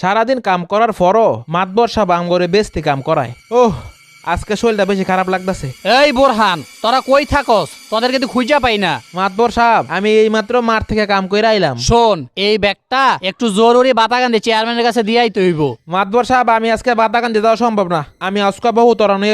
সারাদিন কাম করার পরও মাতবর সাহেব আম করে বেচতে কাম করায়। ওহ আজকে শরীরটা বেশি খারাপ লাগতেছে। এই বোরহান তোরা কই থাকস? তোদের কিন্তু খুঁজা পাই না। মাতবর সাহেব আমি এইমাত্র মাঠ থেকে কাম করে আইলাম। শোন এই ব্যাগটা একটু জরুরি বাতাগান্দি চেয়ারম্যানের কাছে দিয়াই তৈব। মাতবর সাহেব আমি আজকে বাতাকান দিয়ে যাওয়া সম্ভব না। আমি আজকে বহু তরণে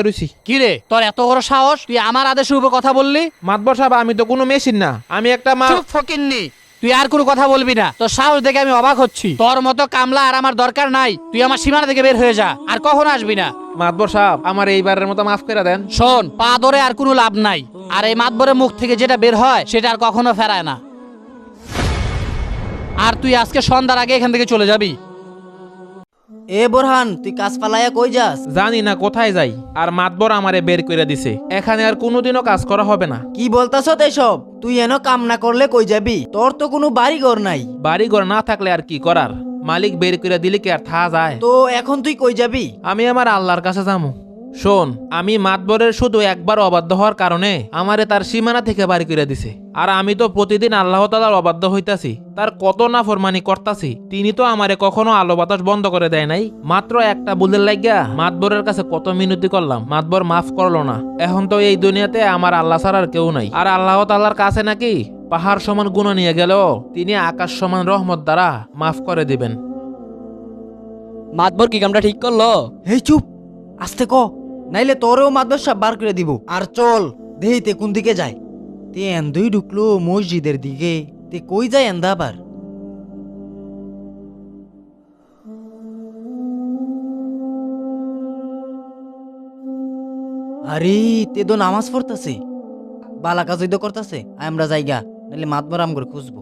কি রে তোর এত বড় সাহস? তুই আমার আদেশের উপর কথা বললি? মাতবর সাহেব আমি তো কোনো মেশিন না। আমি একটা মা ফকিন্নি। তুই আর কোনো কথা বলবি না। তোর সাহস দেখে আমি অবাক হচ্ছি। তোর মতো কামলা আর আমার দরকার নাই। তুই আমার সীমানা থেকে বের হয়ে যা আর কখন আসবি না। মাতবর সাহেব আমার এইবারের মতো মাফ করে দেন। শোন পা ধরে আর কোনো লাভ নাই। আর এই মাতবরের মুখ থেকে যেটা বের হয় সেটা আর কখনো ফেরায় না। আর তুই আজকে সন্ধ্যার আগে এখান থেকে চলে যাবি। এ বোরহান তুই কাজ পালাইয়া কই যাস? জানি না কোথায় যাই আর মাতবর আমারে বের করে দিছে। এখানে আর কোনোদিনও কাজ করা হবে না। কি বলতাছ এসব? তুই এনো কাম না করলে কই যাবি? তোর তো কোনো বাড়ি ঘর নাই। বাড়ি ঘর না থাকলে আর কি করার? মালিক বের করে দিলে কি আর থা যায়? তো এখন তুই কই যাবি? আমি আমার আল্লাহর কাছে যাব শোন আমি মাতবরের শুধু একবার অবাধ্য হওয়ার কারণে আমারে তার সীমানা থেকে বাড়ি করে দিছে। আর আমি তো প্রতিদিন আল্লাহ তালার অবাধ্য হইতাছি তার কত না ফরমানি করতাছি তিনি তো আমারে কখনো আলো বাতাস বন্ধ করে দেয় নাই। মাত্র একটা বুলের লাগিয়া মাতবরের কাছে কত মিনতি করলাম মাতবর মাফ করল না। এখন তো এই দুনিয়াতে আমার আল্লাহ ছাড়া আর কেউ নাই। আর আল্লাহ তাল্লার কাছে নাকি পাহাড় সমান গুণ নিয়ে গেল তিনি আকাশ সমান রহমত দ্বারা মাফ করে দিবেন। মাতবর কি কামটা ঠিক করল? হেই চুপ আস্তে ক। নাইলে তোরেও মাদ্রাসা বার করে দিব। আর চল দেহিতে কোন দিকে যায় তে এন্দুই ঢুকলো মসজিদের দিকে। তে কই যায় এন্দা আবার? আরে, তে তো নামাজ পড়তাছে। বালা কাজ করতাছে। আমরা যাইগা, নাইলে মাতবর আম করে খুঁজবো।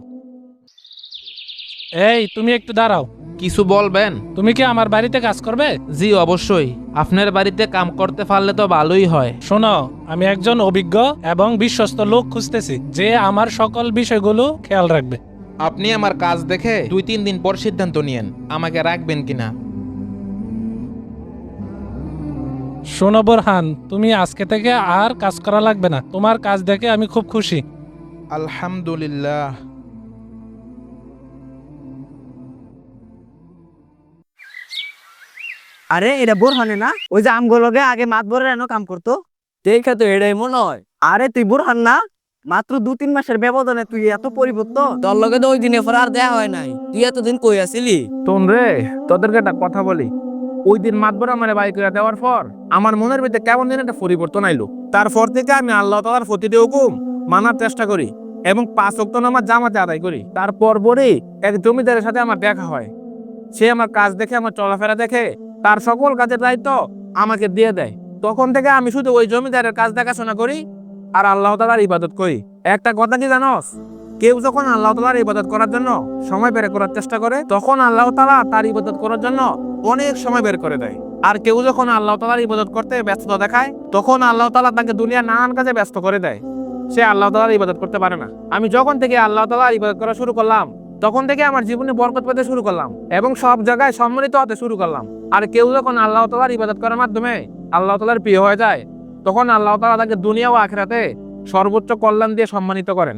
এই, তুমি একটু দাঁড়াও। কিছু বলবেন? তুমি কি আমার বাড়িতে কাজ করবে? জি অবশ্যই। আপনার বাড়িতে কাম করতে পারলে তো ভালোই হয়। শোনো আমি একজন অভিজ্ঞ এবং বিশ্বস্ত লোক খুঁজতেছি যে আমার সকল বিষয়গুলো খেয়াল রাখবে। আপনি আমার কাজ দেখে দুই তিন দিন পর সিদ্ধান্ত নিয়েন আমাকে রাখবেন কিনা? শোনো বোরহান তুমি আজকে থেকে আর কাজ করা লাগবে না। তোমার কাজ দেখে আমি খুব খুশি। আলহামদুলিল্লাহ। আরে এটা বোরহানে না? ওই যে আমগুলোকে আগে মাতবরের এনো কাম করতো। দেখা তো এটাই মনে হয়। আরে তুই বোরহান না? মাত্র দু তিন মাসের ব্যবধানে তুই এত পরিবর্তন। তোর লগে তো ওই দিনে পর আর দেয়া হয় নাই। তুই এতদিন কই আসিলি? তোন রে তোদেরকে একটা কথা বলি। ওই দিন মাতবর আমার বাড়ি করে দেওয়ার পর আমার মনের ভিতরে কেমন দিন একটা পরিবর্তন আইলো। তারপর থেকে আমি আল্লাহ তালার প্রতিটি হুকুম মানার চেষ্টা করি এবং পাঁচ অক্ট নামাজ জামাতে আদায় করি। তারপর পরই এক জমিদারের সাথে আমার দেখা হয়। সে আমার কাজ দেখে আমার চলাফেরা দেখে তার সকল কাজের দায়িত্ব আমাকে দিয়ে দেয়। তখন থেকে আমি শুধু ওই জমিদারের কাজ দেখাশোনা করি আর আল্লাহ তালার ইবাদত করি। একটা কথা কি জানোস? কেউ যখন আল্লাহ তালার ইবাদত করার জন্য সময় বের করার চেষ্টা করে, তখন আল্লাহ তালা তার ইবাদত করার জন্য অনেক সময় বের করে দেয়। আর কেউ যখন আল্লাহ তালার ইবাদত করতে ব্যস্ততা দেখায়, তখন আল্লাহ তালা তাকে দুনিয়ার নানান কাজে ব্যস্ত করে দেয়। সে আল্লাহ তালার ইবাদত করতে পারে না। আমি যখন থেকে আল্লাহ তালার ইবাদত করা শুরু করলাম তখন থেকে আমার জীবনে বরকত পেতে শুরু করলাম এবং সব জায়গায় সম্মানিত হতে শুরু করলাম। আর কেউ যখন আল্লাহ তালার ইবাদত করার মাধ্যমে আল্লাহ তালার প্রিয় হয়ে যায়, তখন আল্লাহ তালা তাকে দুনিয়া ও আখেরাতে সর্বোচ্চ কল্যাণ দিয়ে সম্মানিত করেন।